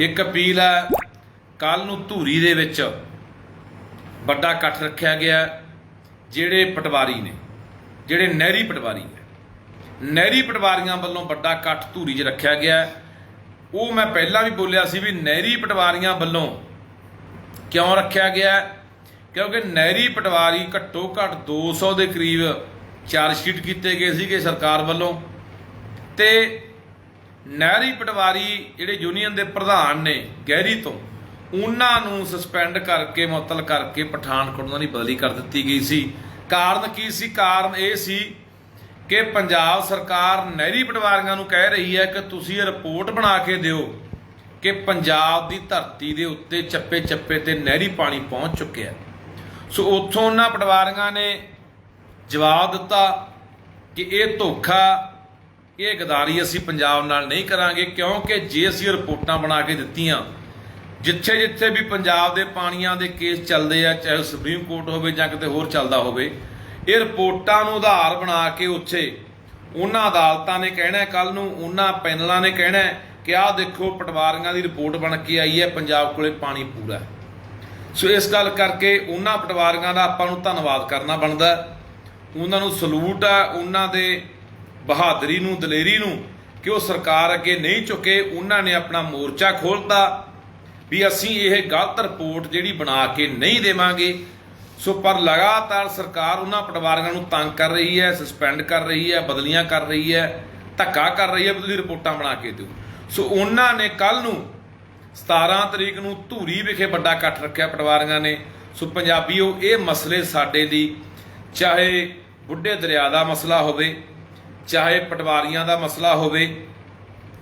ਇੱਕ ਅਪੀਲ ਹੈ ਕੱਲ ਨੂੰ ਧੂਰੀ ਦੇ ਵਿੱਚ ਵੱਡਾ ਇਕੱਠ ਰੱਖਿਆ ਗਿਆ ਜਿਹੜੇ ਪਟਵਾਰੀ ਨੇ, ਜਿਹੜੇ ਨਹਿਰੀ ਪਟਵਾਰੀ ਹੈ ਨਹਿਰੀ ਪਟਵਾਰੀਆਂ ਵੱਲੋਂ ਵੱਡਾ ਇਕੱਠ ਧੂਰੀ 'ਚ ਰੱਖਿਆ ਗਿਆ ਉਹ ਮੈਂ ਪਹਿਲਾਂ ਵੀ ਬੋਲਿਆ ਸੀ ਵੀ ਨਹਿਰੀ ਪਟਵਾਰੀਆਂ ਵੱਲੋਂ ਕਿਉਂ ਰੱਖਿਆ ਗਿਆ ਕਿਉਂਕਿ ਨਹਿਰੀ ਪਟਵਾਰੀ ਘੱਟੋ ਘੱਟ 200 ਦੇ ਕਰੀਬ ਚਾਰਜ ਸ਼ੀਟ ਕੀਤੇ ਗਏ ਸੀਗੇ ਸਰਕਾਰ ਵੱਲੋਂ ਤੇ ਨਹਿਰੀ ਪਟਵਾਰੀ ਜਿਹੜੇ ਯੂਨੀਅਨ ਦੇ ਪ੍ਰਧਾਨ ਨੇ ਗਹਿਰੀ ਤੋਂ, ਉਹਨਾਂ ਨੂੰ ਸਸਪੈਂਡ ਕਰਕੇ, ਮੁਅੱਤਲ ਕਰਕੇ ਪਠਾਨਕੋਟ ਉਹਨਾਂ ਦੀ ਬਦਲੀ ਕਰ ਦਿੱਤੀ ਗਈ ਸੀ। ਕਾਰਨ ਕੀ ਸੀ? ਕਾਰਨ ਇਹ ਸੀ ਕਿ ਪੰਜਾਬ ਸਰਕਾਰ ਨਹਿਰੀ ਪਟਵਾਰੀਆਂ ਨੂੰ ਕਹਿ ਰਹੀ ਹੈ ਕਿ ਤੁਸੀਂ ਇਹ ਰਿਪੋਰਟ ਬਣਾ ਕੇ ਦਿਓ ਕਿ ਪੰਜਾਬ ਦੀ ਧਰਤੀ ਦੇ ਉੱਤੇ ਚੱਪੇ ਚੱਪੇ ਤੇ ਨਹਿਰੀ ਪਾਣੀ ਪਹੁੰਚ ਚੁੱਕਿਆ ਸੋ ਉੱਥੋਂ ਉਹਨਾਂ ਪਟਵਾਰੀਆਂ ਨੇ ਜਵਾਬ ਦਿੱਤਾ ਕਿ ਇਹ ਧੋਖਾ ਇਹ ਗਦਾਰੀ ਅਸੀਂ ਪੰਜਾਬ ਨਾਲ ਨਹੀਂ ਕਰਾਂਗੇ, ਕਿਉਂਕਿ ਜੇ ਅਸੀਂ ਰਿਪੋਰਟਾਂ ਬਣਾ ਕੇ ਦਿੱਤੀਆਂ, ਜਿੱਥੇ ਜਿੱਥੇ ਵੀ ਪੰਜਾਬ ਦੇ ਪਾਣੀਆਂ ਦੇ ਕੇਸ ਚੱਲਦੇ ਆ, ਚਾਹੇ ਉਹ ਸੁਪਰੀਮ ਕੋਰਟ ਹੋਵੇ ਜਾਂ ਕਿਤੇ ਹੋਰ ਚੱਲਦਾ ਹੋਵੇ, ਇਹ ਰਿਪੋਰਟਾਂ ਨੂੰ ਆਧਾਰ ਬਣਾ ਕੇ ਉੱਥੇ ਉਹਨਾਂ ਅਦਾਲਤਾਂ ਨੇ ਕਹਿਣਾ ਕੱਲ ਨੂੰ ਉਹਨਾਂ ਪੈਨਲਾਂ ਨੇ ਕਹਿਣਾ ਕਿ ਆਹ ਦੇਖੋ ਪਟਵਾਰੀਆਂ ਦੀ ਰਿਪੋਰਟ ਬਣ ਕੇ ਆਈ ਹੈ, ਪੰਜਾਬ ਕੋਲੇ ਪਾਣੀ ਪੂਰਾ ਸੋ ਇਸ ਗੱਲ ਕਰਕੇ ਉਹਨਾਂ ਪਟਵਾਰੀਆਂ ਦਾ ਆਪਾਂ ਨੂੰ ਧੰਨਵਾਦ ਕਰਨਾ ਬਣਦਾ ਉਹਨਾਂ ਨੂੰ ਸਲੂਟ ਆ ਉਹਨਾਂ ਦੇ ਬਹਾਦਰੀ ਨੂੰ, ਦਲੇਰੀ ਨੂੰ ਕਿ ਉਹ ਸਰਕਾਰ ਅੱਗੇ ਨਹੀਂ ਝੁਕੇ, ਉਹਨਾਂ ਨੇ ਆਪਣਾ ਮੋਰਚਾ ਖੋਲਤਾ ਵੀ ਅਸੀਂ ਇਹ ਗਲਤ ਰਿਪੋਰਟ ਜਿਹੜੀ ਬਣਾ ਕੇ ਨਹੀਂ ਦੇਵਾਂਗੇ। ਸੋ ਪਰ ਲਗਾਤਾਰ ਸਰਕਾਰ ਉਹਨਾਂ ਪਟਵਾਰੀਆਂ ਨੂੰ ਤੰਗ ਕਰ ਰਹੀ ਹੈ ਸਸਪੈਂਡ ਕਰ ਰਹੀ ਹੈ, ਬਦਲੀਆਂ ਕਰ ਰਹੀ ਹੈ, ਧੱਕਾ ਕਰ ਰਹੀ ਹੈ ਵੀ ਰਿਪੋਰਟਾਂ ਬਣਾ ਕੇ ਦਿਓ। ਸੋ ਉਹਨਾਂ ਨੇ ਕੱਲ ਨੂੰ 17 ਤਰੀਕ ਨੂੰ ਧੂਰੀ ਵਿਖੇ ਵੱਡਾ ਇਕੱਠ ਰੱਖਿਆ ਪਟਵਾਰੀਆਂ ਨੇ। ਸੋ ਪੰਜਾਬੀਓ, ਇਹ ਮਸਲੇ ਸਾਡੇ ਲਈ ਚਾਹੇ ਬੁੱਢੇ ਦਰਿਆ ਦਾ ਮਸਲਾ ਹੋਵੇ ਚਾਹੇ ਪਟਵਾਰੀਆਂ ਦਾ ਮਸਲਾ ਹੋਵੇ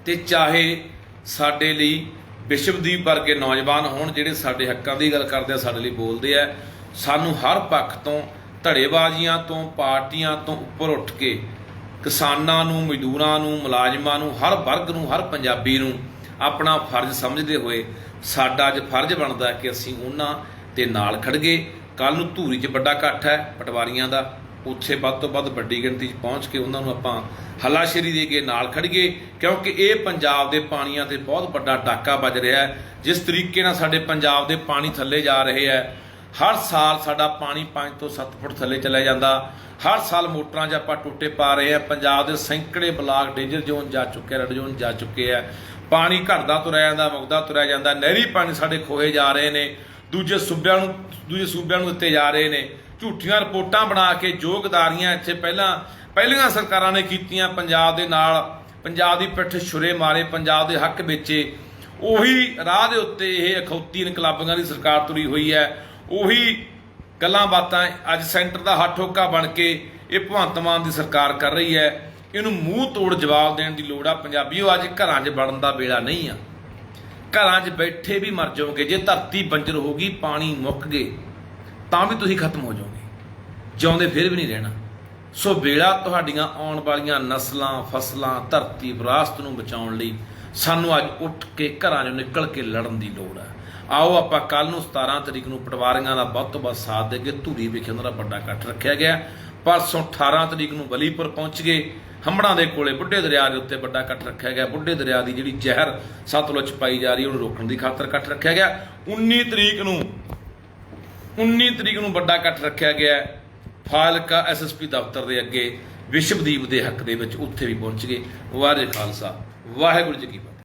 ਤੇ ਚਾਹੇ ਸਾਡੇ ਲਈ ਵਿਸ਼ਵਦੀਪ ਵਰਗੇ ਨੌਜਵਾਨ ਹੋਣ ਜਿਹੜੇ ਸਾਡੇ ਹੱਕਾਂ ਦੀ ਗੱਲ ਕਰਦੇ ਆ, ਸਾਡੇ ਲਈ ਬੋਲਦੇ ਆ, ਸਾਨੂੰ ਹਰ ਪੱਖ ਤੋਂ ਧੜੇਬਾਜ਼ੀਆਂ ਤੋਂ, ਪਾਰਟੀਆਂ ਤੋਂ ਉੱਪਰ ਉੱਠ ਕੇ ਕਿਸਾਨਾਂ ਨੂੰ, ਮਜ਼ਦੂਰਾਂ ਨੂੰ, ਮੁਲਾਜ਼ਮਾਂ ਨੂੰ, ਹਰ ਵਰਗ ਨੂੰ, ਹਰ ਪੰਜਾਬੀ ਨੂੰ ਆਪਣਾ ਫਰਜ਼ ਸਮਝਦੇ ਹੋਏ ਸਾਡਾ ਅੱਜ ਫਰਜ਼ ਬਣਦਾ ਕਿ ਅਸੀਂ ਉਹਨਾਂ ਦੇ ਨਾਲ ਖੜਗੇ ਕੱਲ ਨੂੰ ਧੂਰੀ 'ਚ ਵੱਡਾ ਇਕੱਠ ਹੈ ਪਟਵਾਰੀਆਂ ਦਾ। ਉੱਥੇ ਵੱਧ ਤੋਂ ਵੱਧ ਵੱਡੀ ਗਿਣਤੀ 'ਚ ਪਹੁੰਚ ਕੇ ਉਹਨਾਂ ਨੂੰ ਆਪਾਂ ਹੱਲਾਸ਼ੇਰੀ ਦੇ ਕੇ ਨਾਲ ਖੜੀਏ ਕਿਉਂਕਿ ਇਹ ਪੰਜਾਬ ਦੇ ਪਾਣੀਆਂ ਤੇ ਬਹੁਤ ਵੱਡਾ ਡਾਕਾ ਵੱਜ ਰਿਹਾ ਹੈ। ਜਿਸ ਤਰੀਕੇ ਨਾਲ ਸਾਡੇ ਪੰਜਾਬ ਦੇ ਪਾਣੀ ਥੱਲੇ ਜਾ ਰਹੇ ਹੈ, ਹਰ ਸਾਲ ਸਾਡਾ ਪਾਣੀ 5 ਤੋਂ 7 ਫੁੱਟ ਥੱਲੇ ਚਲਾ ਜਾਂਦਾ। ਹਰ ਸਾਲ ਮੋਟਰਾਂ 'ਚ ਆਪਾਂ ਟੁੱਟੇ ਪਾ ਰਹੇ ਆ ਪੰਜਾਬ ਦੇ ਸੈਂਕੜੇ ਬਲਾਕ ਡੇਂਜਰ ਜ਼ੋਨ ਜਾ ਚੁੱਕੇ, ਰੈਡ ਜ਼ੋਨ ਜਾ ਚੁੱਕੇ ਆ ਪਾਣੀ ਘਟਦਾ ਤੁਰਿਆ ਜਾਂਦਾ ਮੁਕਦਾ ਤੁਰਿਆ ਜਾਂਦਾ। ਨਹਿਰੀ ਪਾਣੀ ਸਾਡੇ ਖੋਹੇ ਜਾ ਰਹੇ ਨੇ। ਦੂਜੇ ਸੂਬਿਆਂ ਨੂੰ, ਦੂਜੇ ਸੂਬਿਆਂ ਨੂੰ ਦਿੱਤੇ ਜਾ ਰਹੇ ਨੇ। ਝੂਠੀਆਂ ਰਿਪੋਰਟਾਂ ਬਣਾ ਕੇ ਜੋਗਦਾਰੀਆਂ ਇੱਥੇ ਪਹਿਲਾਂ ਪਹਿਲੀਆਂ ਸਰਕਾਰਾਂ ਨੇ ਕੀਤੀਆਂ ਪੰਜਾਬ ਦੇ ਨਾਲ, ਪੰਜਾਬ ਦੀ ਪਿੱਠ ਛੁਰੇ ਮਾਰੇ, ਪੰਜਾਬ ਦੇ ਹੱਕ ਵੇਚੇ। ਉਹੀ ਰਾਹ ਦੇ ਉੱਤੇ ਇਹ ਅਖੌਤੀ ਇਨਕਲਾਬਾਂ ਦੀ ਸਰਕਾਰ ਤੁਰੀ ਹੋਈ ਹੈ। ਉਹੀ ਗੱਲਾਂ ਬਾਤਾਂ ਅੱਜ ਸੈਂਟਰ ਦਾ ਹੱਥ ਠੋਕਾ ਬਣ ਕੇ ਇਹ ਭਗਵੰਤ ਮਾਨ ਦੀ ਸਰਕਾਰ ਕਰ ਰਹੀ ਹੈ। ਇਹਨੂੰ ਮੂੰਹ ਤੋੜ ਜਵਾਬ ਦੇਣ ਦੀ ਲੋੜ ਆ। ਪੰਜਾਬੀਓ, ਅੱਜ ਘਰਾਂ 'ਚ ਵੜਨ ਦਾ ਵੇਲਾ ਨਹੀਂ ਆ। ਘਰਾਂ 'ਚ ਬੈਠੇ ਵੀ ਮਰ ਜਾਓਗੇ। ਜੇ ਧਰਤੀ ਬੰਜਰ ਹੋ ਗਈ, ਪਾਣੀ ਮੁੱਕ ਗਏ, ਤਾਂ ਵੀ ਤੁਸੀਂ ਖਤਮ ਹੋ ਜਾਓਗੇ। ਜਿਉਂਦੇ ਫਿਰ ਵੀ ਨਹੀਂ ਰਹਿਣਾ। ਸੋ ਵੇਲਾ ਤੁਹਾਡੀਆਂ ਆਉਣ ਵਾਲੀਆਂ ਨਸਲਾਂ, ਫਸਲਾਂ, ਧਰਤੀ ਵਿਰਾਸਤ ਨੂੰ ਬਚਾਉਣ ਲਈ ਸਾਨੂੰ ਅੱਜ ਉੱਠ ਕੇ ਘਰਾਂ 'ਚੋਂ ਨਿਕਲ ਕੇ ਲੜਨ ਦੀ ਲੋੜ ਹੈ। ਆਓ ਆਪਾਂ ਕੱਲ ਨੂੰ 17 ਤਰੀਕ ਨੂੰ ਪਟਵਾਰੀਆਂ ਦਾ ਵੱਧ ਤੋਂ ਵੱਧ ਸਾਥ ਦੇ ਕੇ ਧੂਰੀ ਵਿਖੇ ਉਹਨਾਂ ਦਾ ਵੱਡਾ ਇਕੱਠ ਰੱਖਿਆ ਗਿਆ। ਪਰਸੋਂ 18 ਤਰੀਕ ਨੂੰ ਬਲੀਪੁਰ ਪਹੁੰਚ ਗਏ। ਹੰਬੜਾਂ ਦੇ ਕੋਲੇ ਬੁੱਢੇ ਦਰਿਆ ਦੇ ਉੱਤੇ ਵੱਡਾ ਇਕੱਠ ਰੱਖਿਆ ਗਿਆ। ਬੁੱਢੇ ਦਰਿਆ ਦੀ ਜਿਹੜੀ ਜ਼ਹਿਰ ਸਤਲੁਜ ਪਾਈ ਜਾ ਰਹੀ ਹੈ, ਉਹਨੂੰ ਰੋਕਣ ਦੀ ਖਾਤਰ ਇਕੱਠ ਰੱਖਿਆ ਗਿਆ। 19 ਤਰੀਕ ਨੂੰ 19 ਤਰੀਕ ਨੂੰ ਵੱਡਾ ਇਕੱਠ ਰੱਖਿਆ ਗਿਆ। ਹੈ। ਫਾਜ਼ਿਲਕਾ ਐਸਐਸਪੀ ਦਫ਼ਤਰ ਦੇ ਅੱਗੇ ਵਿਸ਼ਵਦੀਪ ਦੇ ਹੱਕ ਦੇ ਵਿੱਚ ਉੱਥੇ ਵੀ ਪਹੁੰਚ ਗਏ ਵਾਹਿਗੁਰੂ ਖਾਲਸਾ, ਵਾਹਿਗੁਰੂ ਜੀ ਕੀ ਫਤਿਹ